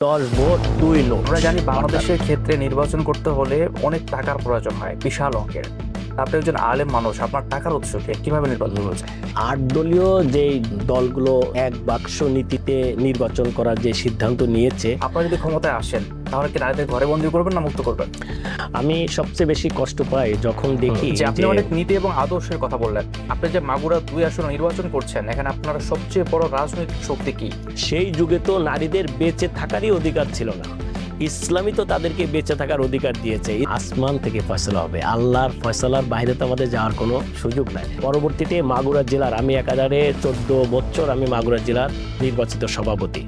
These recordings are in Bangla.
দশ ভোট, দুই লোক। আমরা জানি বাংলাদেশের ক্ষেত্রে নির্বাচন করতে হলে অনেক টাকার প্রয়োজন হয়, বিশাল অঙ্কের। আপনি একজন আলেম মানুষ আপনার টাকার উৎসকে কীভাবে নির্বাচন করছেন আট দলীয় যে দলগুলো এক বাক্স নীতিতে নির্বাচন করার যে সিদ্ধান্ত নিয়েছে আপনারা যদি ক্ষমতায় আসেন তাহলে কি নারীদের ঘরে বন্দি করবেন না মুক্ত করবেন? আমি সবচেয়ে বেশি কষ্ট পাই যখন দেখি যে আপনি অনেক নীতি এবং আদর্শের কথা বললেন। আপনি যে মাগুরা দুই আসনে নির্বাচন করছেন এখানে আপনার সবচেয়ে বড় রাজনৈতিক শক্তি কি? সেই যুগে তো নারীদের বেঁচে থাকারই অধিকার ছিল না। ইসলামই তো তাদেরকে বেঁচে থাকার অধিকার দিয়েছে। আসমান থেকে ফয়সলা হবে। আল্লাহর ফয়সলার বাইরে তো আমাদের যাওয়ার কোনো সুযোগ নাই। পরবর্তীতে মাগুরা জেলার আমি একাধারে চোদ্দ বছর আমি মাগুরা জেলার নির্বাচিত সভাপতি।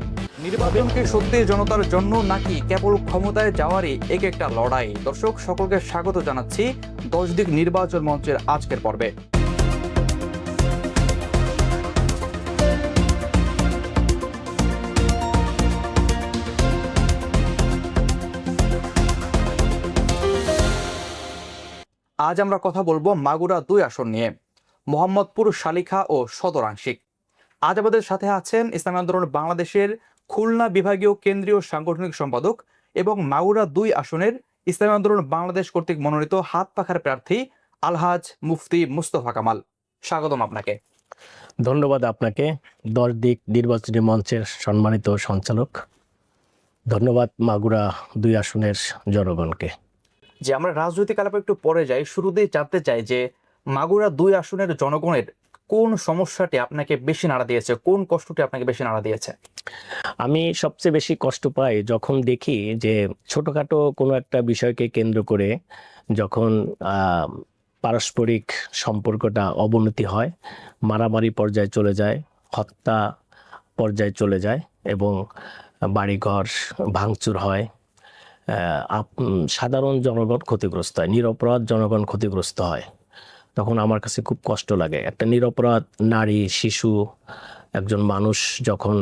নির্বাচনকে সত্যি জনতার জন্য নাকি কেবল ক্ষমতায় যাওয়ারই এক একটা লড়াই? দর্শক, সকলকে স্বাগত জানাচ্ছি দশ দিক নির্বাচন মঞ্চের আজকের পর্বে। আজ আমরা কথা বলব মাগুরা দুই আসন নিয়ে। মোহাম্মদপুর শালিখা ও সদর আংশিক। আজ আমাদের সাথে আছেন ইসলামী আন্দোলন বাংলাদেশের খুলনা বিভাগীয় কেন্দ্রীয় সাংগঠনিক সম্পাদক এবং মাগুরা দুই আসনের ইসলামী আন্দোলন বাংলাদেশ কর্তৃক মনোনীত হাত পাখার প্রার্থী আলহাজ মুফতি মুস্তফা কামাল। স্বাগতম আপনাকে। ধন্যবাদ আপনাকে দশ দিক নির্বাচনী মঞ্চের সম্মানিত সঞ্চালক। ধন্যবাদ মাগুরা দুই আসনের জনগণকে। যে আমরা রাজনৈতিক আলাপে একটু পরে যাই, শুরুতেই জানতে চাই যে মাগুরা দুই আসনের জনগণের কোন সমস্যাটি আপনাকে বেশি নাড়া দিয়েছে? কোন কষ্টটি আপনাকে বেশি নাড়া দিয়েছে? আমি সবচেয়ে বেশি কষ্ট পাই যখন দেখি যে ছোটখাটো কোনো একটা বিষয়কে কেন্দ্র করে যখন পারস্পরিক সম্পর্কটা অবনতি হয়, মারামারি পর্যায়ে চলে যায়, হত্যা পর্যায়ে চলে যায় এবং বাড়িঘর ভাঙচুর হয় সাধারণ জনগণ ক্ষতিগ্রস্ত হয়, নিরপরাধ জনগণ ক্ষতিগ্রস্ত হয়। তখন আমার কাছে খুব কষ্ট লাগে। একটা নিরপরাধ নারী, শিশু, একজন মানুষ যখন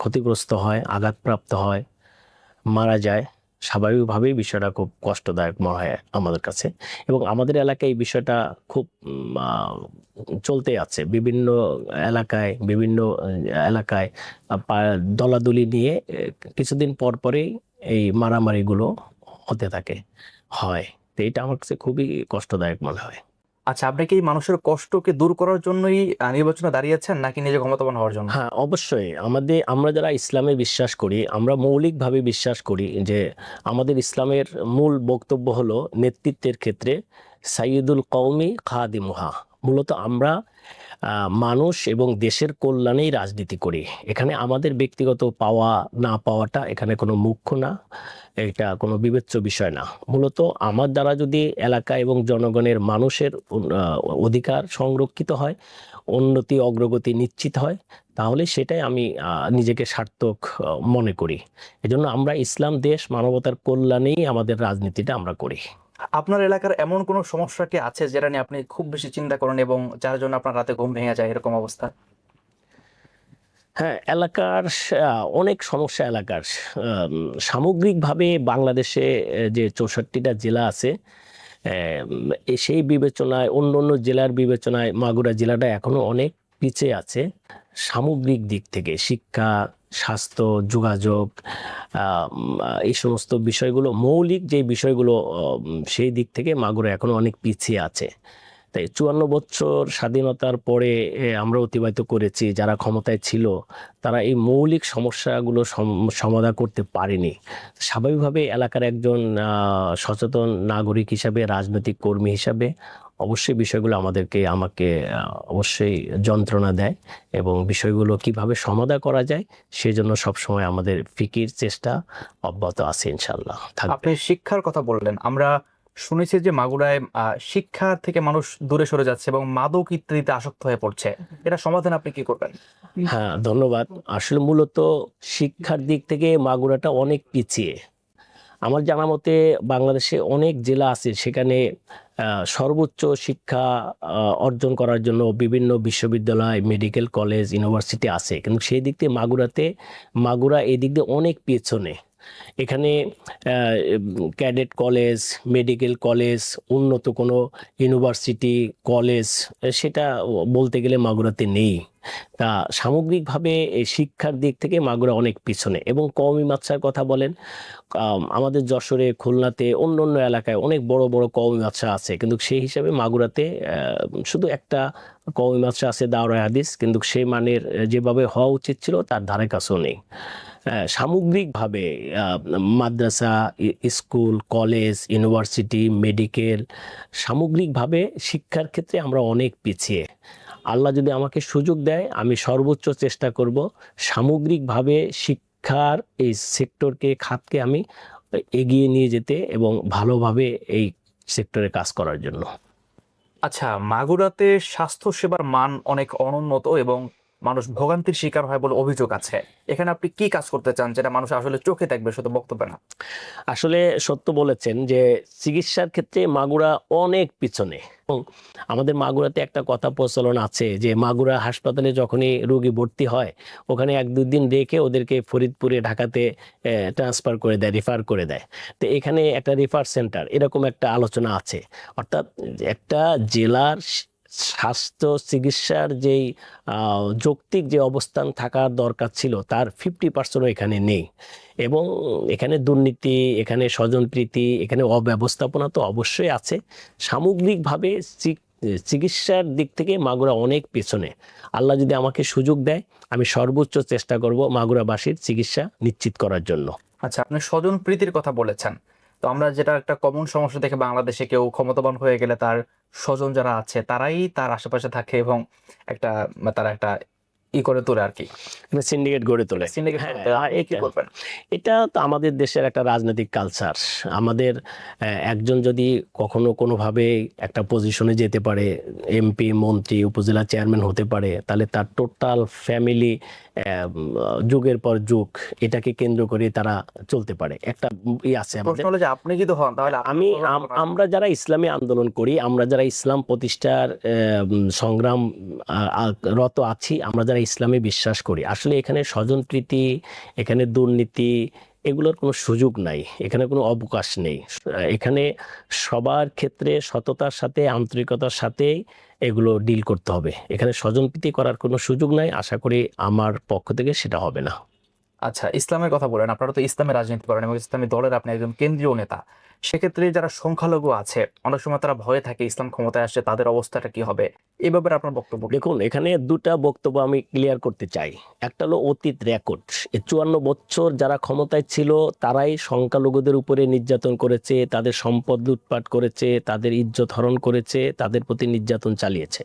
ক্ষতিগ্রস্ত হয়, আঘাতপ্রাপ্ত হয়, মারা যায়, স্বাভাবিকভাবেই বিষয়টা খুব কষ্টদায়ক মনে হয় আমাদের কাছে। এবং আমাদের এলাকায় এই বিষয়টা খুব চলতে আছে। বিভিন্ন এলাকায় বিভিন্ন, এলাকায় দলাদলি নিয়ে কিছুদিন পর পরেই এই মারামারিগুলো হতে থাকে। হয়। তো এটা আমার কাছে খুবই কষ্টদায়ক মনে হয়। আচ্ছা আপনি কি মানুষের কষ্টকে দূর করার জন্যই নির্বাচনে দাঁড়িয়েছেন নাকি নিজে ক্ষমতাবান হওয়ার জন্য? হ্যাঁ অবশ্যই। আমাদের আমরা যারা ইসলামে বিশ্বাস করি আমরা মৌলিকভাবে বিশ্বাস করি যে আমাদের ইসলামের মূল বক্তব্য হলো নেতৃত্বের ক্ষেত্রে সাইয়দুল কৌমি খাদিমুহা। মূলত আমরা মানুষ এবং দেশের কল্যাণেই রাজনীতি করি। এখানে আমাদের ব্যক্তিগত পাওয়া না পাওয়াটা এখানে কোনো মুখ্য না, এটা কোনো বিবেচ্য বিষয় না। মূলত আমার দ্বারা যদি এলাকা এবং জনগণের মানুষের অধিকার সংরক্ষিত হয়, উন্নতি, অগ্রগতি নিশ্চিত হয়, তাহলে সেটাই আমি নিজেকে সার্থক মনে করি। এজন্য আমরা ইসলাম দেশ মানবতার কল্যাণেই আমাদের রাজনীতিটা আমরা করি। আপনার এলাকার এমন কোনো সমস্যা কি আছে যেটা নিয়ে আপনি খুব বেশি চিন্তা করেন এবং যার জন্য আপনার রাতে ঘুম ভেঙে যায় এরকম অবস্থা? হ্যাঁ এলাকার অনেক সমস্যা এলাকার। সামগ্রিকভাবে বাংলাদেশে যে চৌষট্টিটা জেলা আছে সেই বিবেচনায়, অন্য অন্য জেলার বিবেচনায়, মাগুরা জেলাটা এখনও অনেক পিছিয়ে আছে সামগ্রিক দিক থেকে। শিক্ষা স্বাস্থ্য, যোগাযোগ এই সমস্ত বিষয়গুলো, মৌলিক যে বিষয়গুলো সেই দিক থেকে মাগুরা এখনও অনেক পিছিয়ে আছে। তাই চুয়ান্ন বছর স্বাধীনতার পরে আমরা অতিবাহিত করেছি, যারা ক্ষমতায় ছিল, তারা এই মৌলিক সমস্যাগুলো সম- সমাধান করতে পারেনি। স্বাভাবিকভাবে এলাকার একজন সচেতন নাগরিক হিসাবে, রাজনৈতিক কর্মী হিসাবে অবশ্যই বিষয়গুলো আমাদেরকে আমাকে অবশ্যই যন্ত্রণা দেয় এবং বিষয়গুলো কীভাবে সমাধান করা যায় সেজন্য সবসময় আমাদের ফিকির চেষ্টা অব্যাহত আছে ইনশাল্লাহ আপনি শিক্ষার কথা বললেন আমরা শুনেছি যে মাগুরায় শিক্ষা থেকে মানুষ দূরে সরে যাচ্ছে এবং মাদক ইত্যাদিতে আসক্ত হয়ে পড়ছে। এটা সমাধান আপনি কি করবেন? হ্যাঁ ধন্যবাদ। আসলে মূলত শিক্ষার দিক থেকে মাগুরাটা অনেক পিছিয়ে। আমার জানা মতে বাংলাদেশে অনেক জেলা আছে সেখানে সর্বোচ্চ শিক্ষা অর্জন করার জন্য বিভিন্ন বিশ্ববিদ্যালয় মেডিকেল কলেজ ইউনিভার্সিটি আছে। কিন্তু সেই দিক থেকে মাগুরাতে, মাগুরা এই দিক দিয়ে অনেক পেছনে। এখানে ক্যাডেট কলেজ, মেডিকেল কলেজ, উন্নত কোনো ইউনিভার্সিটি, কলেজ, সেটা বলতে গেলে মাগুরাতে নেই। তা সামগ্রিকভাবে শিক্ষার দিক থেকে মাগুরা অনেক পিছনে এবং কওমি মাদ্রাসার কথা বলেন আমাদের যশোরে, খুলনাতে অন্য অন্য এলাকায় অনেক বড় বড় কওমি মাদ্রাসা আছে। কিন্তু সেই হিসাবে মাগুরাতে শুধু একটা কওমি মাদ্রাসা আছে দাওরায় হাদিস, কিন্তু সেই মানের যেভাবে হওয়া উচিত ছিল, তার ধারে কাছেও নেই। সামগ্রিকভাবে মাদ্রাসা স্কুল, কলেজ, ইউনিভার্সিটি, মেডিকেল, সামগ্রিকভাবে শিক্ষার ক্ষেত্রে আমরা অনেক পিছিয়ে। আল্লাহ যদি আমাকে সুযোগ দেয়, আমি সর্বোচ্চ চেষ্টা করব সামগ্রিকভাবে শিক্ষার এই সেক্টরকে, খাতকে আমি এগিয়ে নিয়ে যেতে এবং ভালোভাবে এই সেক্টরে কাজ করার জন্য। আচ্ছা মাগুরাতে স্বাস্থ্য সেবার মান অনেক অনুন্নত এবং মানুষ ভোগান্তির শিকার হয় বলে অভিযোগ আছে। এখানে আপনি কি কাজ করতে চান যেটা মানুষ আসলে চোখে দেখবে শুধু বক্তব্য না? আসলে সত্য বলেছেন যে চিকিৎসার ক্ষেত্রে মাগুরা অনেক পিছনে। আমাদের মাগুরাতে একটা কথা প্রচলন আছে যে মাগুরা হাসপাতালে যখনই রোগী ভর্তি হয়, ওখানে এক দুই দিন রেখে ওদেরকে ফরিদপুরে, ঢাকাতে ট্রান্সফার করে দেয় রিফার করে দেয়। তো এখানে একটা রিফার সেন্টার এরকম একটা আলোচনা আছে। অর্থাৎ একটা জেলার স্বাস্থ্য চিকিৎসার যেই যৌক্তিক যে অবস্থান থাকার দরকার ছিল, তার ফিফটি পার্সেন্টও এখানে নেই। এবং এখানে দুর্নীতি, এখানে স্বজনপ্রীতি, এখানে অব্যবস্থাপনা তো অবশ্যই আছে। সামগ্রিকভাবে চিকিৎসার দিক থেকে মাগুরা অনেক পেছনে। আল্লাহ যদি আমাকে সুযোগ দেয়, আমি সর্বোচ্চ চেষ্টা করব মাগুরাবাসীর চিকিৎসা নিশ্চিত করার জন্য। আচ্ছা আপনি স্বজন প্রীতির কথা বলেছেন। তো আমরা যেটা একটা কমন সমস্যা দেখে বাংলাদেশে কেউ ক্ষমতাবান হয়ে গেলে তার স্বজন যারা আছে তারাই তার আশেপাশে থাকে এবং একটা তারা একটা ই করে তোলে আর কি। সিন্ডিকেট গড়ে তোলে। হ্যাঁ, এটা- তো আমাদের দেশের একটা রাজনৈতিক কালচার আমাদের একজন যদি কখনো কোনোভাবে একটা পজিশনে যেতে পারে এমপি মন্ত্রী উপজেলা চেয়ারম্যান হতে পারে তাহলে তার টোটাল ফ্যামিলি যুগের পর যুগ এটাকে কেন্দ্র করে তারা চলতে পারে একটা ই আছে আমাদের আপনি যদি হন তাহলে আমি? আমরা যারা ইসলামী আন্দোলন করি আমরা যারা ইসলাম প্রতিষ্ঠার সংগ্রাম রত আছি আমরা যারা ইসলামে বিশ্বাস করি আসলে এখানে স্বজনপ্রীতি এখানে দুর্নীতি এগুলোর কোনো সুযোগ নাই, এখানে কোনো অবকাশ নেই। এখানে সবার ক্ষেত্রে সততার সাথে, আন্তরিকতার সাথে এগুলো ডিল করতে হবে। এখানে স্বজনপ্রীতি করার কোনো সুযোগ নাই, আশা করি আমার পক্ষ থেকে সেটা হবে না। আচ্ছা ইসলামের কথা বলেন, আপনারা তো ইসলামের রাজনীতি করেন এবং ইসলামী দলের আপনি একজন কেন্দ্রীয় নেতা। সেক্ষেত্রে যারা সংখ্যালঘু আছে, অনেক সময় তারা ভয়ে থাকে ইসলাম ক্ষমতায় আসছে তাদের অবস্থাটা কি হবে? এই ব্যাপারে আপনার বক্তব্য দেখুন, এখানে দুটা বক্তব্য আমি ক্লিয়ার করতে চাই। একটা হলো অতীত রেকর্ড চুয়ান্ন বছর যারা ক্ষমতায় ছিল, তারাই সংখ্যালঘুদের উপরে নির্যাতন করেছে, তাদের সম্পদ লুটপাট করেছে, তাদের ইজ্জত হরণ করেছে, তাদের প্রতি নির্যাতন চালিয়েছে।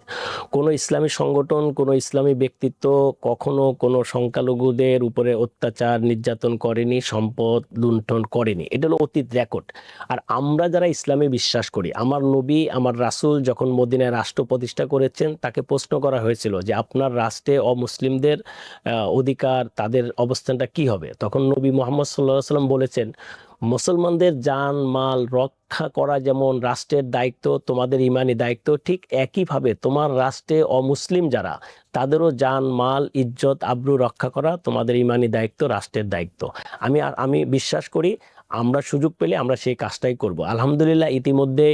কোনো ইসলামী সংগঠন, কোনো ইসলামী ব্যক্তিত্ব কখনো কোনো সংখ্যালঘুদের উপরে অত্যাচার, নির্যাতন করেনি, সম্পদ লুণ্ঠন করেনি। এটা হলো অতীত রেকর্ড আর আমরা যারা ইসলামে বিশ্বাস করি, আমার নবী, আমার রাসূল যখন মদিনায় রাষ্ট্র প্রতিষ্ঠা করেছেন, তাকে প্রশ্ন করা হয়েছিল যে আপনার রাষ্ট্রে অমুসলিমদের অধিকার, তাদের অবস্থানটা কি হবে? তখন নবী মোহাম্মদ সাল্লাহ সাল্লাম বলেছেন, মুসলমানদের জান, মাল রক্ষা করা যেমন রাষ্ট্রের দায়িত্ব, তোমাদের ইমানি দায়িত্ব, ঠিক একইভাবে তোমার রাষ্ট্রে অমুসলিম যারা, তাদেরও জান, মাল, ইজ্জত, আব্রু রক্ষা করা তোমাদের ইমানি দায়িত্ব, রাষ্ট্রের দায়িত্ব। আমি আর, আমি বিশ্বাস করি আমরা সুযোগ পেলে আমরা সেই কাজটাই করব। আলহামদুলিল্লাহ ইতিমধ্যে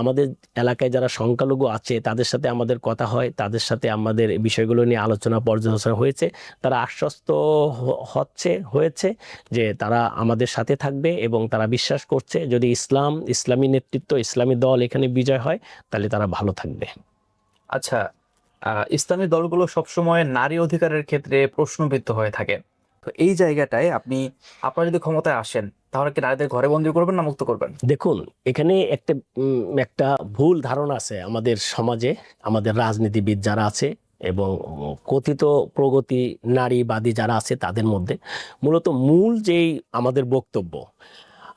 আমাদের এলাকায় যারা সংখ্যালঘু আছে, তাদের সাথে আমাদের কথা হয়, তাদের সাথে আমাদের বিষয়গুলো নিয়ে আলোচনা পর্যালোচনা হয়েছে। তারা আশ্বস্ত হচ্ছে, হয়েছে যে তারা আমাদের সাথে থাকবে এবং তারা বিশ্বাস করছে, যদি ইসলাম, ইসলামী নেতৃত্ব, ইসলামী দল এখানে বিজয় হয়, তাহলে তারা ভালো থাকবে। আচ্ছা ইসলামী দলগুলো সবসময় নারী অধিকারের ক্ষেত্রে প্রশ্নবিদ্ধ হয়ে থাকে। তো এই জায়গাটায় আপনি, আপনারা যদি ক্ষমতায় আসেন, তাহলে কি নারীদের ঘরে বন্দি করবেন না মুক্ত করবেন? দেখুন, এখানে একটা একটা ভুল ধারণা আছে আমাদের সমাজে, আমাদের রাজনীতিবিদ যারা আছে এবং কথিত প্রগতি নারীবাদী যারা আছে তাদের মধ্যে, মূলত মূল যেই আমাদের বক্তব্য,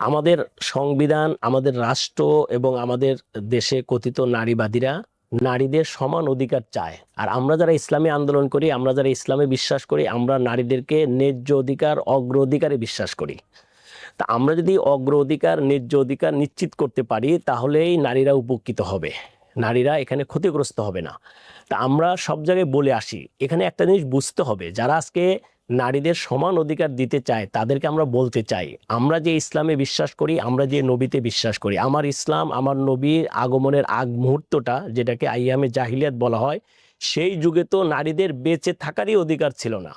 আমাদের সংবিধান, আমাদের রাষ্ট্র এবং আমাদের দেশে কথিত নারীবাদীরা নারীদের সমান অধিকার চায়। আর আমরা যারা ইসলামী আন্দোলন করি, আমরা যারা ইসলামে বিশ্বাস করি, আমরা নারীদেরকে ন্যায্য অধিকার, অগ্র অধিকারে বিশ্বাস করি। তা আমরা যদি অগ্র অধিকার, ন্যায্য অধিকার নিশ্চিত করতে পারি, তাহলেই নারীরা উপকৃত হবে। নারীরা এখানে ক্ষতিগ্রস্ত হবে না। তা আমরা সব জায়গায় বলে আসি, এখানে একটা জিনিস বুঝতে হবে, যারা আজকে নারীদের সমান অধিকার দিতে চায়, তাদেরকে আমরা বলতে চাই। আমরা যে ইসলামে বিশ্বাস করি, আমরা যে নবীতে বিশ্বাস করি। আমার ইসলাম, আমার নবীর আগমনের আগ মুহূর্তটা, যেটাকে আইয়ামে জাহিলিয়াত বলা হয়, সেই যুগে তো নারীদের বেঁচে থাকারই অধিকার ছিল না।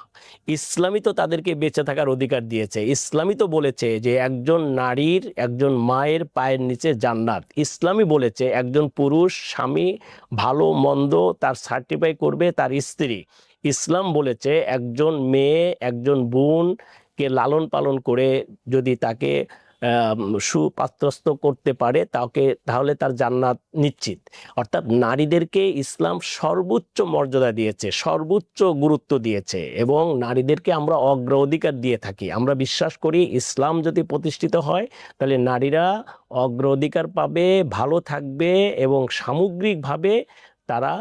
ইসলামই তো তাদেরকে বেঁচে থাকার অধিকার দিয়েছে। ইসলামই তো বলেছে যে একজন নারীর, একজন মায়ের পায়ের নিচে জান্নাত। ইসলামই বলেছে একজন পুরুষ স্বামী ভালো, মন্দ, তার সার্টিফাই করবে, তার স্ত্রী। ইসলাম বলেছে একজন মেয়ে একজন বোনকে লালন পালন করে যদি তাকে আম, সুপাত্রস্থ করতে পারে তাকে তাহলে তার জান্নাত নিশ্চিত। অর্থাৎ নারীদেরকে ইসলাম সর্বোচ্চ মর্যাদা দিয়েছে সর্বোচ্চ গুরুত্ব দিয়েছে এবং নারীদেরকে আমরা অগ্রাধিকার দিয়ে থাকি। আমরা বিশ্বাস করি ইসলাম যদি প্রতিষ্ঠিত হয় তাহলে নারীরা অগ্রাধিকার পাবে ভালো থাকবে এবং সামগ্রিকভাবে তারা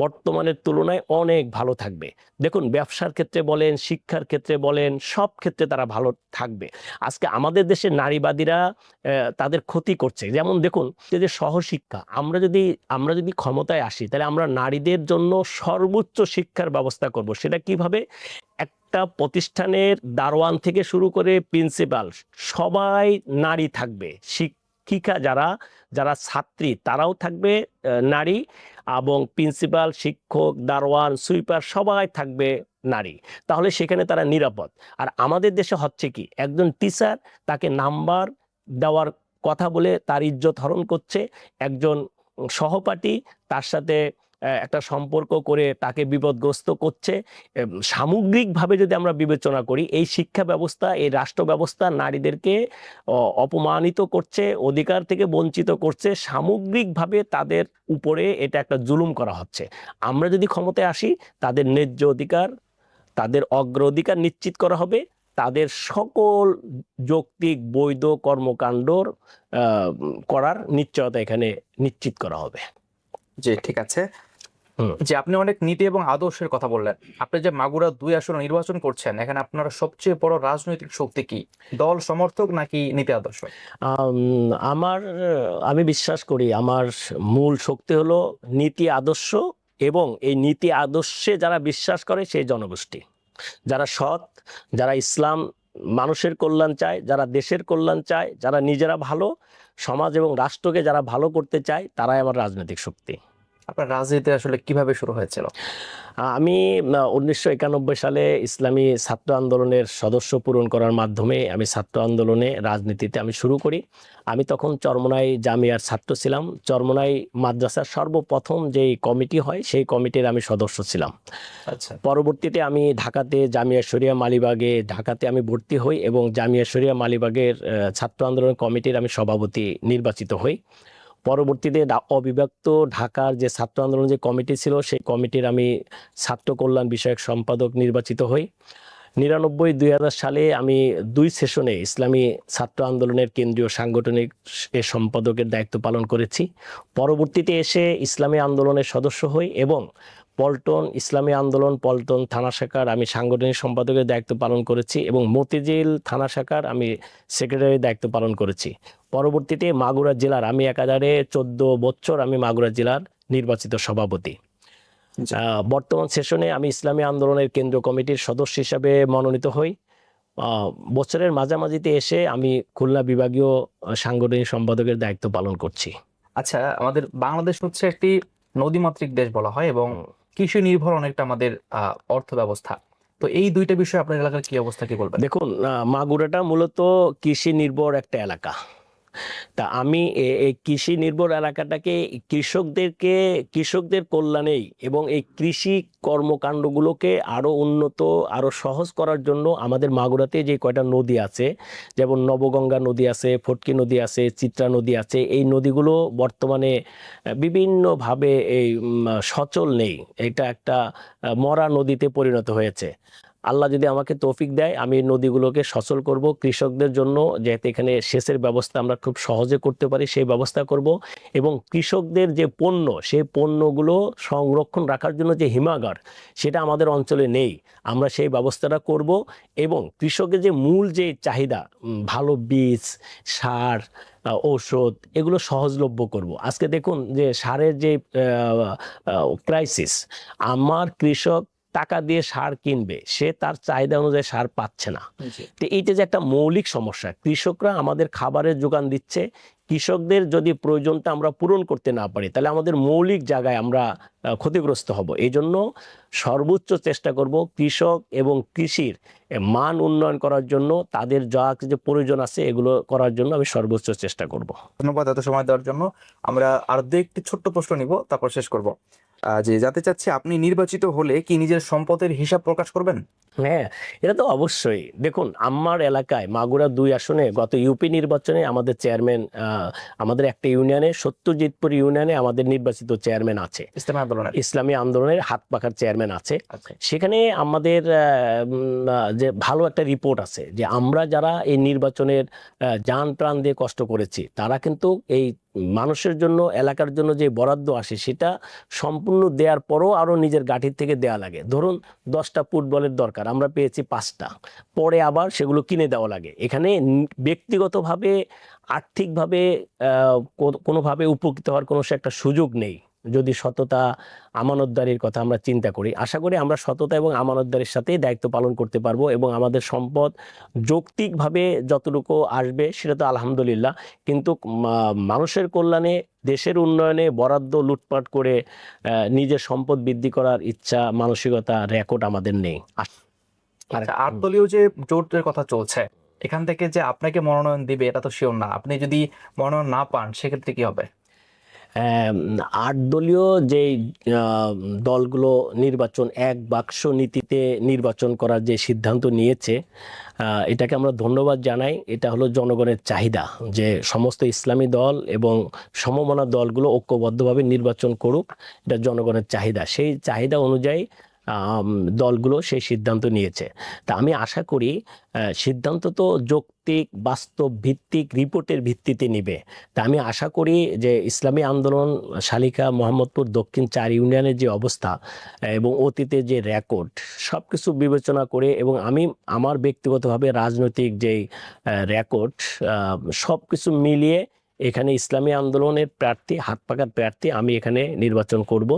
বর্তমানের তুলনায় অনেক ভালো থাকবে। দেখুন, ব্যবসার ক্ষেত্রে বলেন, শিক্ষার ক্ষেত্রে বলেন, সব ক্ষেত্রে তারা ভালো থাকবে। আজকে আমাদের দেশের নারীবাদীরা তাদের ক্ষতি করছে। যেমন দেখুন, যে সহশিক্ষা, আমরা যদি আমরা যদি ক্ষমতায় আসি, তাহলে আমরা নারীদের জন্য সর্বোচ্চ শিক্ষার ব্যবস্থা করব। সেটা কীভাবে? একটা প্রতিষ্ঠানের দারোয়ান থেকে শুরু করে প্রিন্সিপাল, সবাই নারী থাকবে। শিক্ষিকা যারা যারা ছাত্রী, তারাও থাকবে নারী। এবং প্রিন্সিপাল, শিক্ষক, দারোয়ান, সুইপার সবাই থাকবে নারী। তাহলে সেখানে তারা নিরাপদ। আর আমাদের দেশে হচ্ছে কি, একজন টিচার তাকে নাম্বার দেওয়ার কথা বলে তার ইজ্জত হরণ করছে, একজন সহপাঠী তার সাথে একটা সম্পর্ক করে তাকে বিপদগ্রস্ত করছে। সামগ্রিকভাবে যদি আমরা বিবেচনা করি, এই শিক্ষা ব্যবস্থা, এই রাষ্ট্র ব্যবস্থা নারীদেরকে অপমানিত করছে, অধিকার থেকে বঞ্চিত করছে, সামগ্রিকভাবে তাদের উপরে এটা একটা জুলুম করা হচ্ছে। আমরা যদি ক্ষমতায় আসি, তাদের ন্যায্য অধিকার, তাদের অগ্রাধিকার নিশ্চিত করা হবে। তাদের সকল যৌক্তিক, বৈধ কর্মকাণ্ডর করার নিশ্চয়তা এখানে নিশ্চিত করা হবে। জি, ঠিক আছে। যে আপনি অনেক নীতি এবং আদর্শের কথা বললেন। আপনি যে মাগুরা দুই আসনে নির্বাচন করছেন এখানে আপনার সবচেয়ে বড় রাজনৈতিক শক্তি কি? দল সমর্থক নাকি নীতি আদর্শ? আমার আমি বিশ্বাস করি আমার মূল শক্তি হলো নীতি আদর্শ এবং এই নীতি আদর্শে যারা বিশ্বাস করে সেই জনগোষ্ঠী। যারা সৎ যারা ইসলাম মানুষের কল্যাণ চায় যারা দেশের কল্যাণ চায় যারা নিজেরা ভালো সমাজ এবং রাষ্ট্রকে যারা ভালো করতে চায় তারাই আমার রাজনৈতিক শক্তি। আপনার রাজনীতি আসলে কীভাবে শুরু হয়েছিল? আমি উনিশশো একানব্বই সালে ইসলামী ছাত্র আন্দোলনের সদস্য পূরণ করার মাধ্যমে আমি ছাত্র আন্দোলনে রাজনীতিতে আমি শুরু করি। আমি তখন চরমনাই জামিয়ার ছাত্র ছিলাম। চরমনাই মাদ্রাসার সর্বপ্রথম যেই কমিটি হয় সেই কমিটির আমি সদস্য ছিলাম। আচ্ছা। পরবর্তীতে আমি ঢাকাতে জামিয়া শরিয়া মালিবাগে ঢাকাতে আমি ভর্তি হই এবং জামিয়া শরিয়া মালিবাগের ছাত্র আন্দোলন কমিটির আমি সভাপতি নির্বাচিত হই। পরবর্তীতে অবিভক্ত ঢাকার যে ছাত্র আন্দোলন যে কমিটি ছিল, সেই কমিটির আমি ছাত্র কল্যাণ বিষয়ক সম্পাদক নির্বাচিত হই। নিরানব্বই দুই সালে আমি দুই সেশনে ইসলামী ছাত্র আন্দোলনের কেন্দ্রীয় সাংগঠনিক সম্পাদকের দায়িত্ব পালন করেছি। পরবর্তীতে এসে ইসলামী আন্দোলনের সদস্য হই এবং পল্টন ইসলামী আন্দোলন পল্টন থানা শাখার আমি সাংগঠনিক সম্পাদকের দায়িত্ব পালন করেছি এবং মতিঝিল থানা শাখার আমি সেক্রেটারির দায়িত্ব পালন করেছি। পরবর্তীতে মাগুরা জেলার আমি একাধারে চোদ্দ বছর আমি মাগুরা জেলার নির্বাচিত সভাপতি। আহ, বর্তমান সেশনে আমি ইসলামী আন্দোলনের কেন্দ্র কমিটির সদস্য হিসাবে মনোনীত হই। বছরের মাঝামাঝিতে এসে আমি খুলনা বিভাগীয় সাংগঠনিক সম্পাদকের দায়িত্ব পালন করছি। আচ্ছা আমাদের বাংলাদেশ হচ্ছে একটি নদীমাতৃক দেশ বলা হয় এবং কৃষি নির্ভর অনেকটা আমাদের অর্থ ব্যবস্থা তো এই দুইটা বিষয়ে আপনার এলাকার কি অবস্থা, কি বলবেন? দেখুন মাগুরাটা মূলত কৃষি নির্ভর একটা এলাকা। তা আমি এই কৃষি নির্ভর এলাকাটাকে কৃষকদেরকে, কৃষকদের কল্যাণেই এবং এই কৃষি কর্মকাণ্ডগুলোকে আরও উন্নত আরও সহজ করার জন্য আমাদের মাগুরাতে যে কয়টা নদী আছে, যেমন নবগঙ্গা নদী আছে, ফটকি নদী আছে, চিত্রা নদী আছে, এই নদীগুলো বর্তমানে বিভিন্নভাবে এই সচল নেই। এটা একটা মরা নদীতে পরিণত হয়েছে। আল্লাহ যদি আমাকে তৌফিক দেয়, আমি নদীগুলোকে সচল করব। কৃষকদের জন্য যাতে এখানে সেচের ব্যবস্থা আমরা খুব সহজে করতে পারি, সেই ব্যবস্থা করব। এবং কৃষকদের যে পণ্য, সেই পণ্যগুলো সংরক্ষণ রাখার জন্য যে হিমাগার, সেটা আমাদের অঞ্চলে নেই। আমরা সেই ব্যবস্থাটা করব এবং কৃষকের যে মূল যে চাহিদা ভালো বীজ, সার ঔষধ, এগুলো সহজলভ্য করব। আজকে দেখুন যে সারের যে ক্রাইসিস আমার কৃষক টাকা দিয়ে সার কিনবে সে তার চাহিদা অনুযায়ী সার পাচ্ছে না। তো এইটা যে একটা মৌলিক সমস্যা কৃষকরা আমাদের খাবারের যোগান দিচ্ছে কৃষকদের যদি প্রয়োজনটা আমরা পূরণ করতে না পারি তাহলে আমাদের মৌলিক জায়গায় আমরা ক্ষতিগ্রস্ত হব। এই জন্য সর্বোচ্চ চেষ্টা করব কৃষক এবং কৃষির মান উন্নয়ন করার জন্য তাদের যা যে প্রয়োজন আছে এগুলো করার জন্য আমি সর্বোচ্চ চেষ্টা করব। ধন্যবাদ এত সময় দেওয়ার জন্য। আমরা আর দু একটি ছোট্ট প্রশ্ন নিব তারপর শেষ করব। যে জানতে চাচ্ছি আপনি নির্বাচিত হলে কি নিজের সম্পদের হিসাব প্রকাশ করবেন? হ্যাঁ এটা তো অবশ্যই। দেখুন আমার এলাকায় মাগুরা দুই আসনে গত ইউপি নির্বাচনে আমাদের চেয়ারম্যান আমাদের একটা ইউনিয়নে সত্যজিৎপুর ইউনিয়নে আমাদের নির্বাচিত চেয়ারম্যান আছে। ইসলামী আন্দোলনের। ইসলামী আন্দোলনের হাত পাখার চেয়ারম্যান আছে। আচ্ছা। সেখানে আমাদের যে ভালো একটা রিপোর্ট আছে যে আমরা যারা এই নির্বাচনের যান প্রাণ দিয়ে কষ্ট করেছি তারা কিন্তু এই মানুষের জন্য, এলাকার জন্য যে বরাদ্দ আসে, সেটা সম্পূর্ণ দেওয়ার পরও আরও নিজের গাঠির থেকে দেওয়া লাগে। ধরুন, দশটা ফুটবলের দরকার, আমরা পেয়েছি পাঁচটা। পরে আবার সেগুলো কিনে দেওয়া লাগে। এখানে ব্যক্তিগতভাবে, আর্থিকভাবে কোনোভাবে উপকৃত হওয়ার কোনো একটা সুযোগ নেই। যদি সততা আমানতদারির কথা আমরা চিন্তা করি আশা করি আমরা সততা এবং আমানতদারির সাথেই দায়িত্ব পালন করতে পারব এবং আমাদের সম্পদ যৌক্তিকভাবে যতটুকু আসবে সেটা তো আলহামদুলিল্লাহ। কিন্তু মানুষের কল্যাণে দেশের উন্নয়নে বরাদ্দ লুটপাট করে নিজের সম্পদ বৃদ্ধি করার ইচ্ছা মানসিকতা রেকর্ড আমাদের নেই। আচ্ছা আটদলীয় যে জোটের কথা চলছে এখান থেকে যে আপনাকে মনোনয়ন দিবে এটা তো শিওর না। আপনি যদি মনোনয়ন না পান সেক্ষেত্রে কি হবে? আট দলীয় যে দলগুলো নির্বাচন, এক বাক্স নীতিতে নির্বাচন করার যে সিদ্ধান্ত নিয়েছে এটাকে আমরা ধন্যবাদ জানাই। এটা হলো জনগণের চাহিদা যে সমস্ত ইসলামী দল এবং সমমনা দলগুলো ঐক্যবদ্ধভাবে নির্বাচন করুক। এটা জনগণের চাহিদা। সেই চাহিদা অনুযায়ী দলগুলো সেই সিদ্ধান্ত নিয়েছে। তা আমি আশা করি সিদ্ধান্ত তো যৌক্তিক, বাস্তব ভিত্তিক, রিপোর্টের ভিত্তিতে নিবে। তা আমি আশা করি যে ইসলামী আন্দোলন, শালিকা মোহাম্মদপুর দক্ষিণ চার ইউনিয়নের যে অবস্থা, এবং অতীতে যে রেকর্ড সব কিছু বিবেচনা করে এবং আমি আমার ব্যক্তিগতভাবে রাজনৈতিক যেই রেকর্ড সব কিছু মিলিয়ে এখানে ইসলামী আন্দোলনের প্রার্থী, হাত পাকার প্রার্থী আমি এখানে নির্বাচন করব।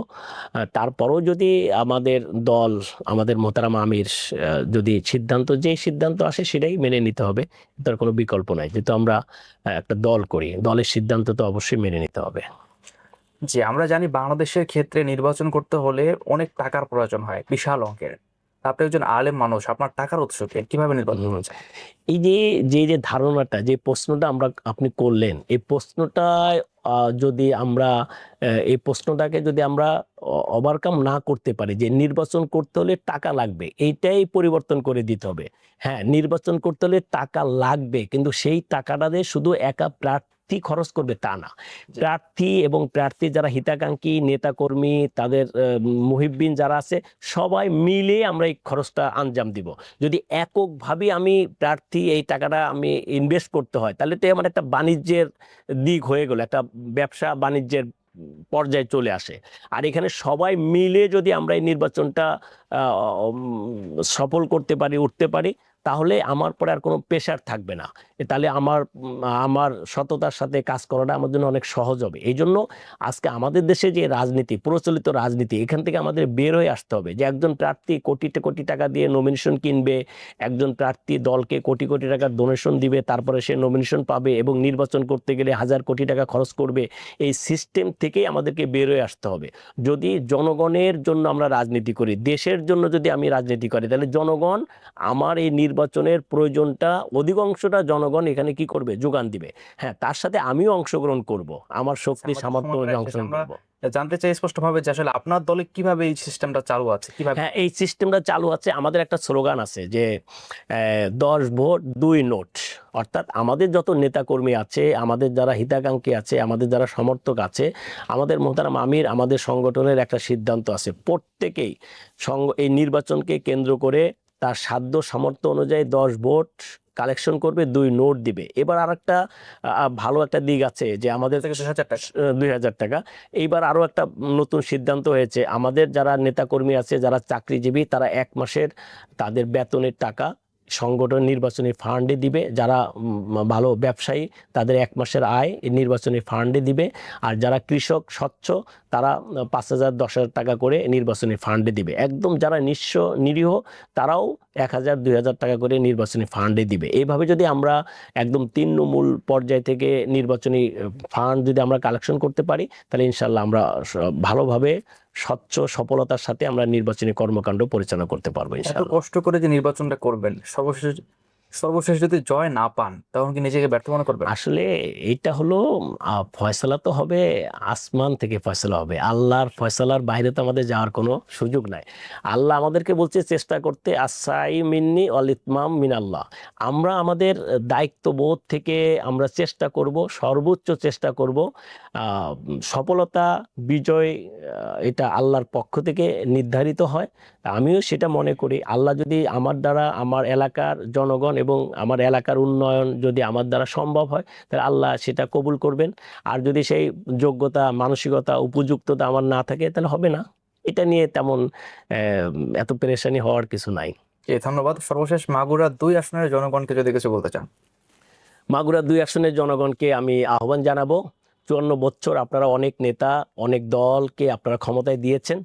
তারপরও যদি আমাদের দল, আমাদের মোতারাম আমির যদি সিদ্ধান্ত, যে সিদ্ধান্ত আসে সেটাই মেনে নিতে হবে। তার কোনো বিকল্প নাই। যেহেতু আমরা একটা দল করি, দলের সিদ্ধান্ত তো অবশ্যই মেনে নিতে হবে। জি, আমরা জানি বাংলাদেশের ক্ষেত্রে নির্বাচন করতে হলে অনেক টাকার প্রয়োজন হয়, বিশাল অঙ্কের। আপনি একজন আলেম মানুষ আপনার টাকার উৎসকে কীভাবে নির্বাচন হুম। করছেন এই যে যে যে ধারণাটা যে প্রশ্নটা আমরা আপনি করলেন এই প্রশ্নটায় যদি আমরা এই প্রশ্নটাকে যদি আমরা ওভারকাম না করতে পারি যে নির্বাচন করতে হলে টাকা লাগবে এইটাই পরিবর্তন করে দিতে হবে। হ্যাঁ নির্বাচন করতে হলে টাকা লাগবে কিন্তু সেই টাকাটা দিয়ে শুধু একা প্রার্থী খরচ করবে তা না। প্রার্থী এবং প্রার্থী যারা হিতাকাঙ্ক্ষী নেতাকর্মী তাদের মুহিব্বিন যারা আছে সবাই মিলে আমরা এই খরচটা আঞ্জাম দিব। যদি এককভাবে আমি প্রার্থী এই টাকাটা আমি ইনভেস্ট করতে হয় তাহলে তো আমার একটা বাণিজ্যের দিক হয়ে গেল একটা ব্যবসা বাণিজ্যের পর্যায়ে চলে আসে। আর এখানে সবাই মিলে যদি আমরা এই নির্বাচনটা সফল করতে পারি উঠতে পারি তাহলে আমার পরে আর কোনো প্রেশার থাকবে না। তাহলে আমার আমার সততার সাথে কাজ করাটা আমার জন্য অনেক সহজ হবে। এই জন্য আজকে আমাদের দেশে যে রাজনীতি, প্রচলিত রাজনীতি, এখান থেকে আমাদের বের হয়ে আসতে হবে যে একজন প্রার্থী কোটি কোটি টাকা দিয়ে নমিনেশন কিনবে, একজন প্রার্থী দলকে কোটি কোটি টাকার ডোনেশন দিবে, তারপরে সে নমিনেশন পাবে এবং নির্বাচন করতে গেলে হাজার কোটি টাকা খরচ করবে, এই সিস্টেম থেকেই আমাদেরকে বের হয়ে আসতে হবে। যদি জনগণের জন্য আমরা রাজনীতি করি, দেশের জন্য যদি আমি রাজনীতি করি, তাহলে জনগণ আমার এই নির্বাচনের প্রয়োজনটা অধিকাংশটা জনগণ এখানে কি করবে? যোগান দিবে। হ্যাঁ তার সাথে আমিও অংশগ্রহণ করব। আমার শক্তি সামর্থ্য। অংশগ্রহণ করব। জানতে চাই স্পষ্টভাবে যে আসলে আপনার দলে কীভাবে এই সিস্টেমটা চালু আছে? কীভাবে হ্যাঁ এই সিস্টেমটা চালু আছে আমাদের একটা স্লোগান আছে যে দশ ভোট দুই নোট। অর্থাৎ আমাদের যত নেতাকর্মী আছে আমাদের যারা হিতাকাঙ্ক্ষী আছে আমাদের যারা সমর্থক আছে আমাদের মোহতারাম আমির আমাদের সংগঠনের একটা সিদ্ধান্ত আছে। প্রত্যেকেই সঙ্গ এই নির্বাচনকে কেন্দ্র করে তার সাধ্য সামর্থ্য অনুযায়ী দশ ভোট কালেকশন করবে, দুই নোট দিবে। এবার আর একটা ভালো একটা দিক আছে যে আমাদের থেকে দুই হাজার টাকা। এইবার আরও একটা নতুন সিদ্ধান্ত হয়েছে, আমাদের যারা নেতাকর্মী আছে, যারা চাকরিজীবী, তারা এক মাসের তাদের বেতনের টাকা সংগঠন নির্বাচনী ফান্ডে দিবে, যারা ভালো ব্যবসায়ী, তাদের এক মাসের আয় নির্বাচনী ফান্ডে দিবে। আর যারা কৃষক স্বচ্ছ, তারা পাঁচ হাজার, দশ হাজার টাকা করে নির্বাচনী ফান্ডে দিবে। একদম যারা নিঃস্ব, নিরীহ, তারাও এক হাজার, দুই হাজার টাকা করে নির্বাচনী ফান্ডে দিবে। এইভাবে যদি আমরা একদম তৃণমূল পর্যায় থেকে নির্বাচনী ফান্ড যদি আমরা কালেকশন করতে পারি, তাহলে ইনশাল্লাহ আমরা ভালোভাবে স্বচ্ছ সফলতার সাথে আমরা নির্বাচনী কর্মকাণ্ড পরিচালনা করতে পারব এত কষ্ট করে যে নির্বাচনটা করবেন সর্বশেষ সর্বশেষ যদি জয় না পান, তখন কি নিজেকে ব্যর্থ মনে করবেন? আসলে এটা হলো ফয়সলা তো হবে, আসমান থেকে ফয়সলা হবে। আল্লাহর ফয়সালার বাইরে তো আমাদের যাওয়ার কোনো সুযোগ নাই। আল্লাহ আমাদেরকে বলছে, চেষ্টা করতে, আসাই মিন্নি অল ইতমাম মিন আল্লাহ। আমরা আমাদের দায়িত্ববোধ থেকে আমরা চেষ্টা করব, সর্বোচ্চ চেষ্টা করব সফলতা, বিজয় এটা আল্লাহর পক্ষ থেকে নির্ধারিত হয়। আমিও সেটা মনে করি। আল্লাহ যদি আমার দ্বারা আমার এলাকার জনগণ এবং আমার এলাকার উন্নয়ন যদি আমার দ্বারা সম্ভব হয় তাহলে আল্লাহ সেটা কবুল করবেন। আর যদি সেই যোগ্যতা মানসিকতা উপযুক্ততা আমার না থাকে তাহলে হবে না। এটা নিয়ে তেমন এত পেরেশানি হওয়ার কিছু নাই। ধন্যবাদ। সর্বশেষ মাগুরা দুই আসনের জনগণকে যদি কিছু বলতে চান। মাগুরা দুই আসনের জনগণকে আমি আহ্বান জানাব। চুয়ান্ন বছর আপনারা অনেক নেতা অনেক দলকে আপনারা ক্ষমতায় দিয়েছেন।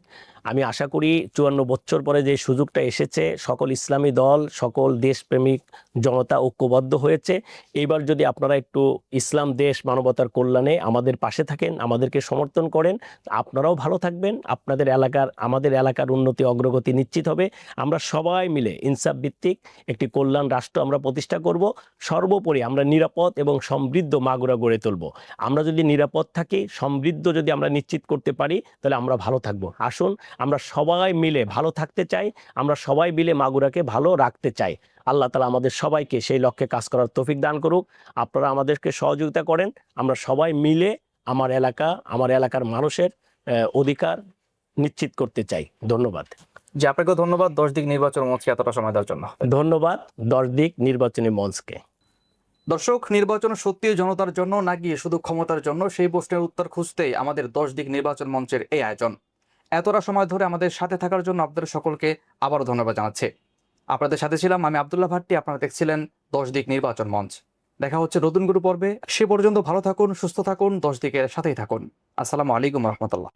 আমি আশা করি চুয়ান্ন বছর পরে যে সুযোগটা এসেছে, সকল ইসলামী দল, সকল দেশপ্রেমিক জনতা ঐক্যবদ্ধ হয়েছে। এইবার যদি আপনারা একটু ইসলাম, দেশ, মানবতার কল্যাণে আমাদের পাশে থাকেন, আমাদেরকে সমর্থন করেন, আপনারাও ভালো থাকবেন। আপনাদের এলাকার, আমাদের এলাকার উন্নতি, অগ্রগতি নিশ্চিত হবে। আমরা সবাই মিলে ইনসাফ ভিত্তিক একটি কল্যাণ রাষ্ট্র আমরা প্রতিষ্ঠা করব। সর্বোপরি আমরা নিরাপদ এবং সমৃদ্ধ মাগুরা গড়ে তুলব। আমরা যদি নিরাপদ থাকি, সমৃদ্ধ যদি আমরা নিশ্চিত করতে পারি, তাহলে আমরা ভালো থাকব। আসুন আমরা সবাই মিলে ভালো থাকতে চাই আমরা সবাই মিলে মাগুরাকে ভালো রাখতে চাই। আল্লাহ তালা আমাদের সবাইকে সেই লক্ষ্যে কাজ করার তৌফিক দান করুক। আপনারা আমাদেরকে সহযোগিতা করেন। আমরা সবাই মিলে আমার এলাকা আমার এলাকার মানুষের অধিকার নিশ্চিত করতে চাই। ধন্যবাদ। জি আপনাকে ধন্যবাদ। দশ দিক নির্বাচন মঞ্চকে এতটা সময় দেওয়ার জন্য। ধন্যবাদ। দশ দিক নির্বাচনী মঞ্চকে। দর্শক নির্বাচন সত্যি জনতার জন্য নাকি শুধু ক্ষমতার জন্য? সেই প্রশ্নের উত্তর খুঁজতেই আমাদের দশ দিক নির্বাচন মঞ্চের এই আয়োজন। এতটা সময় ধরে আমাদের সাথে থাকার জন্য আপনাদের সকলকে আবারও ধন্যবাদ জানাচ্ছি। আপনাদের সাথে ছিলাম আমি আবদুল্লাহ ভাট্টি, আপনারা দেখছিলেন দশ দিক নির্বাচন মঞ্চ। দেখা হচ্ছে নতুন গুরু পর্বে। সে পর্যন্ত ভালো থাকুন, সুস্থ থাকুন, দশ দিকের সাথেই থাকুন। আসসালামু আলাইকুম রহমতুল্লাহ।